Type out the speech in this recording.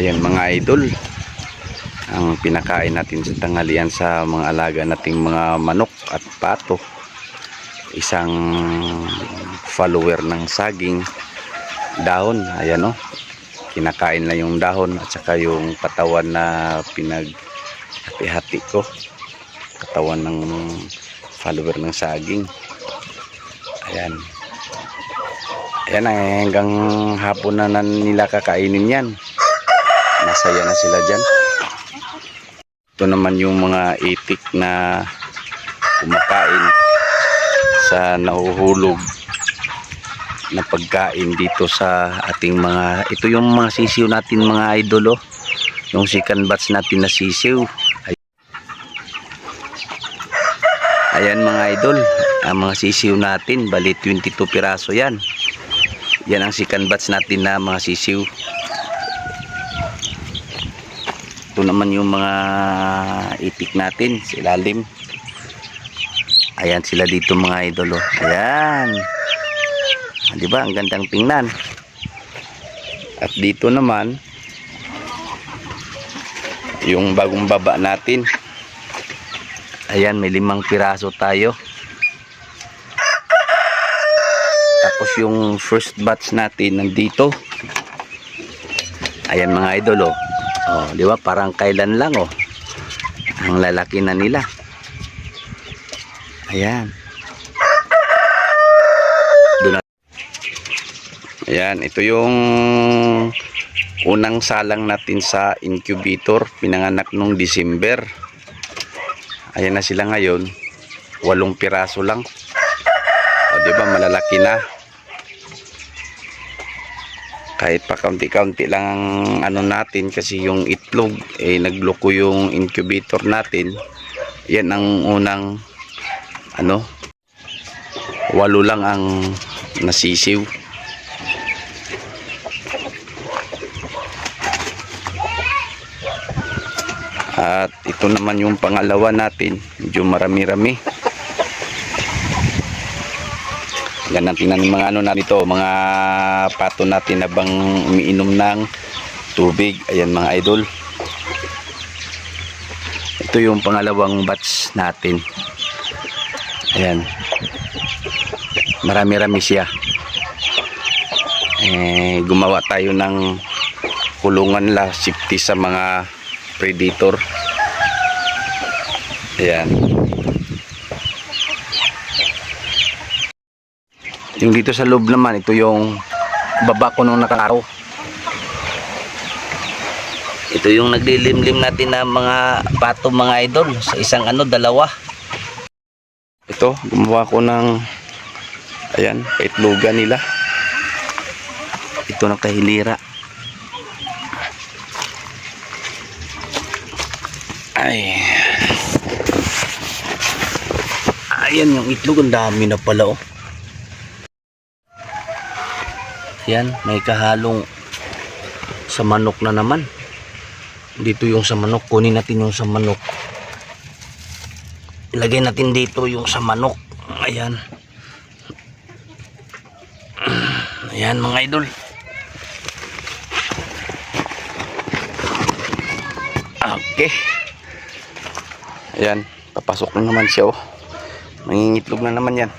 Ayan mga idol. Ang pinakain natin sa tanghalian sa mga alaga nating mga manok at pato. Isang follower ng saging dahon. Ayan o. Kinakain na yung dahon at saka yung katawan na pinaghati-hati ko. Katawan ng follower ng saging. Ayan. Ayan hanggang hapon na nila kakainin yan. Masaya na sila dyan. Ito naman yung mga itik na kumakain sa nahuhulog na pagkain dito sa ating mga ito yung mga sisiw natin mga idol oh. yung second batch natin na sisiw Ay- ayan mga idol ang mga sisiw natin bali 22 piraso yan yan ang second batch natin na mga sisiw ito naman yung mga itik natin sa ilalim ayan sila dito mga idol oh. ayan. Ah, di ba? Ang gandang tingnan. At dito naman yung bagong baba natin. Ayan may limang piraso tayo. Tapos yung first batch natin nandito. Ayan mga idol oh, di ba? Parang kailan lang oh. Ang lalaki na nila. Ayan. Doon ayan ito yung unang salang natin sa incubator pinanganak nung December. Ayan na sila ngayon. Walong piraso lang. O di ba? Malalaki na kahit pa kaunti-kaunti lang ang ano natin kasi yung itlog eh nagloko yung incubator natin. Yan ang unang ano walo lang ang nasisiw. At ito naman yung pangalawa natin medyo marami-rami Ganang tingnan yung mga ano na nito, mga pato natin na bang umiinom ng tubig. Ayan mga idol. Ito yung pangalawang batch natin. Ayan. Marami-rami siya. Eh, gumawa tayo ng kulungan la safety sa mga predator. Ayan. Yung dito sa loob naman, ito yung baba ko nung nakaraw. Ito yung naglilimlim natin na mga pato mga idol sa isang ano, dalawa. Ito, gumawa ko ng ayan, kaitlogan nila. Ito ng kahilira. Ay. Ayan yung itlog, ang dami na pala oh. Yan, may kahalong sa manok na naman. Dito yung sa manok. Kunin natin yung sa manok. Ilagay natin dito yung sa manok. Ayan. Ayan mga idol. Okay. Ayan. Papasok na naman siya oh. Mangingitlog na naman yan.